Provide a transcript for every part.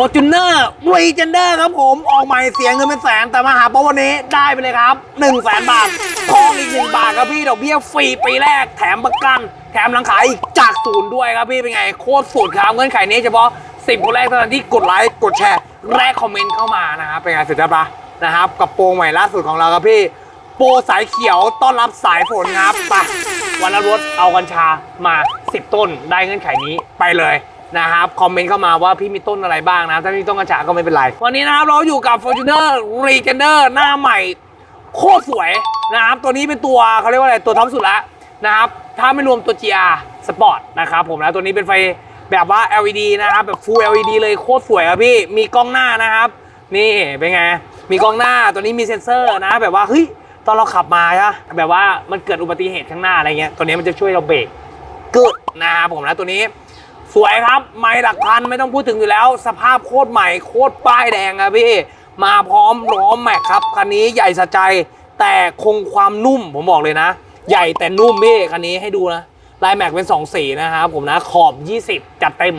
Fortuner r e g e n d e r ครับผมออกใหม่เสียเงินเป็นแสน แต่มาหาป๊อปวันนี้ได้ไปเลยครับ1 0 0 0 0แสนบาททองอีก1บาทครับพี่ดอกเบี้ยฟรีปีแรกแถมประกัน แถมหลังขายอีกจากศูนย์ด้วยครับพี่เป็นไงโคตรสุดครับเงื่อนไขนี้เฉพาะ10คนแรกเท่านั้นที่กดไลค์กดแชร์และคอมเมนต์เข้ามานะครับเป็นไงสุดยอดปะนะครับกับโปรใหม่ล่าสุดของเราครับพี่ โปรสายเขียวต้อนรับสายฝนครับไปวันละรถเอากัญชามา 10 ต้นได้เงื่อนไขนี้ไปเลย นะครับคอมเมนต์เข้ามาว่าพี่มีต้นอะไรบ้างนะ ถ้ามีต้นกัญชาก็ไม่เป็นไร วันนี้นะครับเราอยู่กับ Fortuner r e g e n e r หน้าใหม่ โคตรสวยนะครับ ตัวนี้เป็นตัวเขาเรียกว่าอะไรตัวท็อปสุดล้วนะครับ ถ้าไม่รวมตัว GR Sport นะครับผมนะตัวนี้เป็นไฟแบบว่า LED นะครับ แบบ Full LED เลยโคตรสวยครับพี่มีกล้องหน้านะครับ นี่เป็นไง มีกล้องหน้าตัวนี้มีเซ็นเซอร์นะ แบบว่าเฮ้ยตอนเราขับมาอะแบบว่ามันเกิดอุบัติเหตุข้างหน้าอะไรเงี้ยตัวนี้มันจะช่วยเราเบรกกึดนะครับผมนะตัวนี้ สวยครับไม่หลักพันไม่ต้องพูดถึงอยู่แล้ว สภาพโคตรใหม่โคตรป้ายแดงครับพี่ มาพร้อมล้อมแม็กครับคันนี้ใหญ่สะใจ แต่คงความนุ่มผมบอกเลยนะ ใหญ่แต่นุ่มพี่คันนี้ให้ดูนะลายแม็กเป็น2สีนะครับผมนะขอบ 20 จัดเต็ม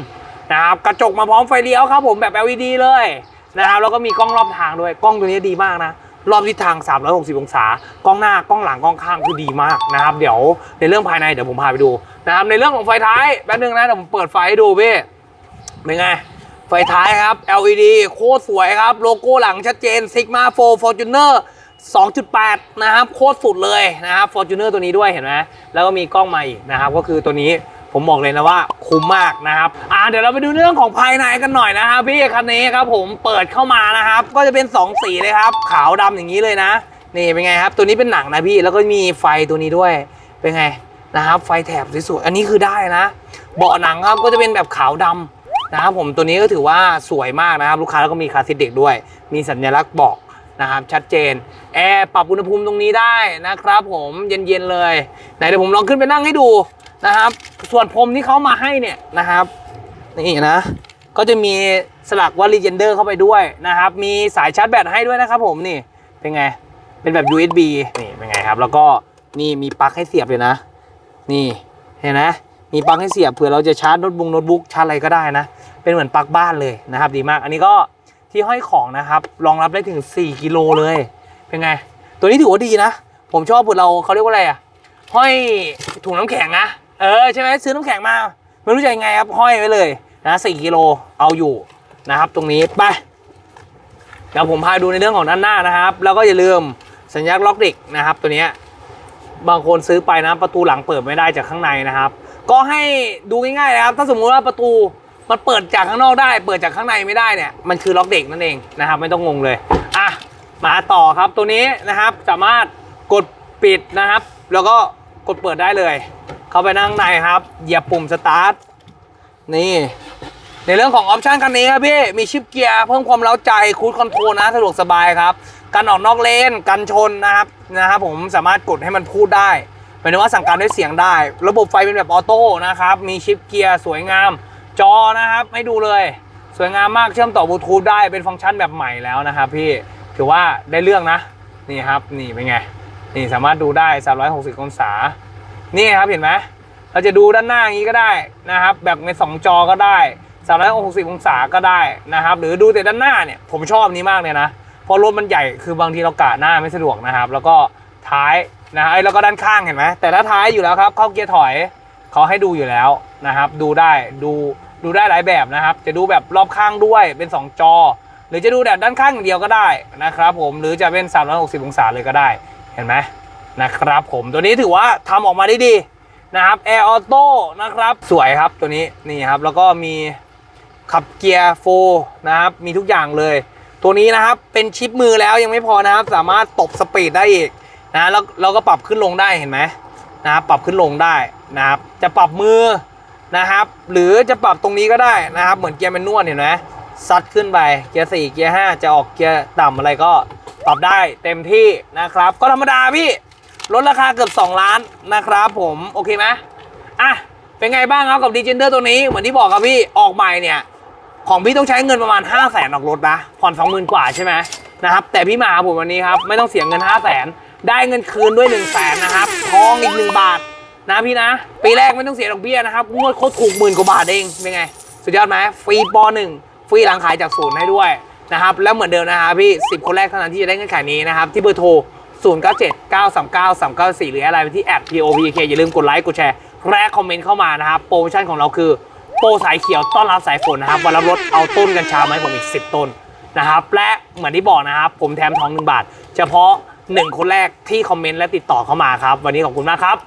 นะครับกระจกมาพร้อมไฟเลี้ยวครับผมแบบ LED เลยนะครับแล้วก็มีกล้องรอบทางด้วยกล้องตัวนี้ดีมากนะรอบทิศทาง 360 องศา กล้องหน้า กล้องหลัง กล้องข้างคือดีมากนะครับ เดี๋ยวในเรื่องภายในเดี๋ยวผมพาไปดู นะครับในเรื่องของไฟท้ายแป๊บนึงนะเดี๋ยวผมเปิดไฟให้ดูพี่เป็นไง ไฟท้ายครับ LED โคตรสวยครับ โลโก้หลังชัดเจน Sigma 4 Fortuner 2.8 นะครับ โคตรสุดเลยนะครับ Fortuner ตัวนี้ด้วยเห็นไหมแล้วก็มีกล้องมาอีกนะครับ ก็คือตัวนี้ผมบอกเลยนะว่าคุ้มมากนะครับอ่าเดี๋ยวเราไปดูเรื่องของภายในกันหน่อยนะครับพี่คันนี้ครับผมเปิดเข้ามานะครับ ก็จะเป็น 2 สีเลยครับ ขาวดำอย่างนี้เลยนะ นี่เป็นไงครับ ตัวนี้เป็นหนังนะพี่ แล้วก็มีไฟตัวนี้ด้วย เป็นไง นะครับ ไฟแถบสวยๆอันนี้คือได้นะ เบาะหนังครับก็จะเป็นแบบขาวดำนะครับผมตัวนี้ก็ถือว่าสวยมากนะครับ ลูกค้าแล้วก็มีคาร์ซีทเด็กด้วย มีสัญลักษณ์บอกนะครับชัดเจนแอร์ปรับอุณหภูมิตรงนี้ได้นะครับผมเย็นๆเลยไหนเดี๋ยวผมลองขึ้นไปนั่งให้ดูนะครับ ส่วนพรมที่เขามาให้เนี่ยนะครับนี่นะก็จะมีสลักว่า Legender เข้าไปด้วยนะครับ มีสายชาร์จแบตให้ด้วยนะครับผมนี่เป็นไง เป็นแบบ USB นี่เป็นไงครับ แล้วก็นี่มีปลั๊กให้เสียบเลยนะ นี่เห็นไหมมีปลั๊กให้เสียบเผื่อเราจะชาร์จโน้ตบุ๊กโน้ตบุ๊กชาร์จอะไรก็ได้นะ เป็นเหมือนปลั๊กบ้านเลยนะครับ ดีมาก อันนี้ก็ที่ห้อยของนะครับรองรับได้ถึง 4 กิโลเลย เป็นไง ตัวนี้ถือว่าดีนะ ผมชอบเผื่อเราเขาเรียกว่าอะไรอะห้อยถุงน้ำแข็งนะเออใช่ไหมซื้อน้ำแข็งมาไม่รู้จะยังไงครับห้อยไว้เลยนะสี่กิโลเอาอยู่นะครับ ตรงนี้ไปเดี๋ยวผมพาดูในเรื่องของด้านหน้านะครับ แล้วก็อย่าลืมสัญญาณล็อกเด็กนะครับ ตัวนี้ บางคนซื้อไปนะประตูหลังเปิดไม่ได้จากข้างในนะครับ ก็ให้ดูง่ายๆนะครับ ถ้าสมมุติว่าประตูมันเปิดจากข้างนอกได้ เปิดจากข้างในไม่ได้เนี่ยมันคือล็อกเด็กนั่นเองนะครับ ไม่ต้องงงเลยอะมาต่อครับตัวนี้นะครับสามารถกดปิดนะครับ แล้วก็กดเปิดได้เลย เข้าไปนั่งในครับเหยียบปุ่มสตาร์ทนี่ในเรื่องของออปชันคันนี้ครับพี่ มีชิปเกียร์เพิ่มความเร้าใจคูดคอนโทรลนะสะดวกสบายครับ การออกนอกเลนกันชนนะครับนะครับผมสามารถกดให้มันพูดได้หมายถึงว่าสั่งการด้วยเสียงได้ ระบบไฟเป็นแบบออโต้นะครับ มีชิปเกียร์สวยงาม จอนะครับให้ดูเลย สวยงามมากเชื่อมต่อบลูทูธได้เป็นฟังก์ชันแบบใหม่แล้วนะครับพี่ถือว่าได้เรื่องนะ นี่ครับ นี่เป็นไง นี่สามารถดูได้ 360 องศา นี่ครับเห็นไหมเราจะดูด้านหน้าอย่างนี้ก็ได้นะครับ แบบใน 2 จอก็ได้ 360 องศาก็ได้นะครับ หรือดูแต่ด้านหน้าเนี่ย ผมชอบนี้มากเลยนะ เพราะรถมันใหญ่คือบางทีเรากะหน้าไม่สะดวกนะครับ แล้วก็ท้ายนะฮะเอ้แล้วก็ด้านข้างเห็นไหมแต่ละท้ายอยู่แล้วครับเข้าเกียร์ถอยเขาให้ดูอยู่แล้วนะครับ ดูได้ดูดูได้หลายแบบนะครับ จะดูแบบรอบข้างด้วยเป็น 2 จอ หรือจะดูแบบด้านข้างอย่างเดียวก็ได้นะครับผมหรือจะเป็น 360 องศาเลยก็ได้ เห็นไหมนะครับผมตัวนี้ถือว่าทำออกมาได้ดีนะครับแอร์ออโต้นะครับสวยครับตัวนี้นี่ครับแล้วก็มีขับเกียร์โฟนะครับมีทุกอย่างเลย ตัวนี้นะครับเป็นชิปมือแล้วยังไม่พอนะครับ สามารถตบสปีดได้อีกนะแล้วเราก็ปรับขึ้นลงได้เห็นไหมนะครับปรับขึ้นลงได้นะครับ จะปรับมือนะครับ หรือจะปรับตรงนี้ก็ได้นะครับ เหมือนเกียร์แมนนวลเห็นไหมซัดขึ้นไปเกียร์4เกียร์5จะออกเกียร์ต่ำอะไรก็ปรับได้เต็มที่นะครับ ก็ธรรมดาพี่ลดราคาเกือบ 2 ล้านนะครับ ผมโอเคไหมอะเป็นไงบ้างครับกับดีเจนเดอร์ตัวนี้เหมือนที่บอกครับพี่ออกใหม่เนี่ย ของพี่ต้องใช้เงินประมาณ 5 0 0แสนออกรถนะ ผ่อน 20,000 กว่าใช่ไหมนะครับ แต่พี่มาผมวันนี้ครับ ไม่ต้องเสียเงิน 5 0 0แสนได้เงินคืนด้วย 1 0 0 0 0แสนนะครับ ทองอีก 1 บาทนะพี่นะ ปีแรกไม่ต้องเสียดอกเบี้ยนะครับ งวดโคตรถูกหมื่นกว่าบาทเอง เป็นไง สุดยอดไหมฟรีปหนึ่งฟรีหลังขายจากศูนย์ให้ด้วยนะครับ แล้วเหมือนเดิมนะครับพี่ 10 คนแรกเท่านั้นที่จะได้เงื่อนไขนี้นะครับ ที่เบอร์โทร 0 9 7 9 3 9 3 9 4 หรืออะไรไปที่แอด POPK อย่าลืมกดไลค์ กดแชร์และคอมเมนต์เข้ามานะครับ โปรโมชั่นของเราคือ โปรสายเขียวต้อนรับสายฝนนะครับวันรับรถเอาต้นกัญชามาให้ผมอีก 10 ต้นนะครับและเหมือนที่บอกนะครับผมแถมทองหนึ่งบาท เฉพาะ 1 คนแรกที่คอมเมนต์และติดต่อเข้ามาครับ วันนี้ขอบคุณมากครับ